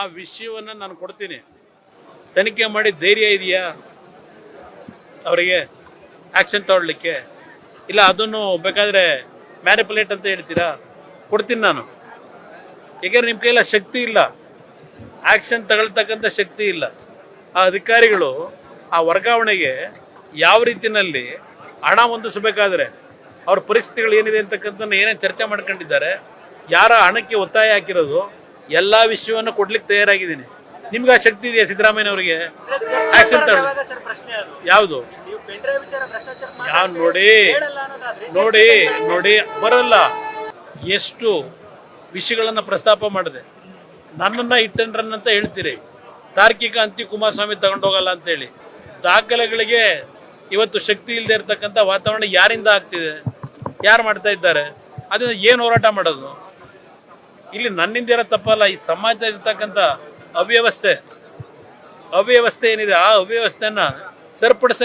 ಆ ವಿಷಯವನ್ನು ನಾನು ಕೊಡ್ತೀನಿ. ತನಿಖೆ ಮಾಡಿ ಧೈರ್ಯ ಇದೆಯಾ? ಅವರಿಗೆ ಆಕ್ಷನ್ ತಗೊಳ್ಲಿಕ್ಕೆ ಇಲ್ಲ, ಅದನ್ನು ಬೇಕಾದ್ರೆ ಮ್ಯಾನಿಪುಲೇಟ್ ಅಂತ ಹೇಳ್ತೀರಾ? ಕೊಡ್ತೀನಿ ನಾನು. ಯಾಕೆಂದ್ರೆ ನಿಮ್ಮ ಕೈಲ ಶಕ್ತಿ ಇಲ್ಲ. ಆಕ್ಷನ್ ತಗೊಳ್ತಕ್ಕಂಥ ಶಕ್ತಿ ಇಲ್ಲ. ಆ ಅಧಿಕಾರಿಗಳು ಆ ವರ್ಗಾವಣೆಗೆ ಯಾವ ರೀತಿಯಲ್ಲಿ ಹಣ ಹೊಂದಿಸಬೇಕಾದ್ರೆ, ಅವ್ರ ಪರಿಸ್ಥಿತಿಗಳು ಏನಿದೆ ಅಂತಕ್ಕಂಥ ಏನೇನು ಚರ್ಚೆ ಮಾಡ್ಕೊಂಡಿದ್ದಾರೆ, ಯಾರ ಹಣಕ್ಕೆ ಒತ್ತಾಯ ಹಾಕಿರೋದು ಎಲ್ಲಾ ವಿಷಯವನ್ನು ಕೊಡ್ಲಿಕ್ಕೆ ತಯಾರಾಗಿದ್ದೀನಿ. ನಿಮ್ಗೆ ಆ ಶಕ್ತಿ ಇದೆಯಾ ಸಿದ್ದರಾಮಯ್ಯ ಅವರಿಗೆ ಆಕ್ಷನ್ ತಗೊಳ್ಳಿ ಯಾವುದು? ಯಾವ ನೋಡಿ? ನೋಡಿ ನೋಡಿ ಬರಲ್ಲ. ಎಷ್ಟು ವಿಷಯಗಳನ್ನ ಪ್ರಸ್ತಾಪ ಮಾಡಿದೆ. ನನ್ನನ್ನ ಇಟ್ಟನ್ರನ್ನ ಅಂತ ಹೇಳ್ತೀರಿ. ತಾರ್ಕಿಕ ಅಂತಿ ಕುಮಾರಸ್ವಾಮಿ ತಗೊಂಡೋಗಲ್ಲ ಅಂತೇಳಿ ದಾಖಲೆಗಳಿಗೆ ಇವತ್ತು ಶಕ್ತಿ ಇಲ್ಲದೆ ಇರತಕ್ಕಂಥ ವಾತಾವರಣ ಯಾರಿಂದ ಆಗ್ತಿದೆ? ಯಾರು ಮಾಡ್ತಾ ಇದ್ದಾರೆ? ಅದನ್ನ ಏನು ಹೋರಾಟ ಮಾಡೋದು? ಇಲ್ಲಿ ನನ್ನಿಂದ ಇರೋ ತಪ್ಪಲ್ಲ ಈ ಸಮಾಜದಲ್ಲಿ ಇರ್ತಕ್ಕಂಥ ಅವ್ಯವಸ್ಥೆ. ಅವ್ಯವಸ್ಥೆ ಏನಿದೆ? ಆ ಅವ್ಯವಸ್ಥೆಯನ್ನ ಸರಿಪಡಿಸರಿ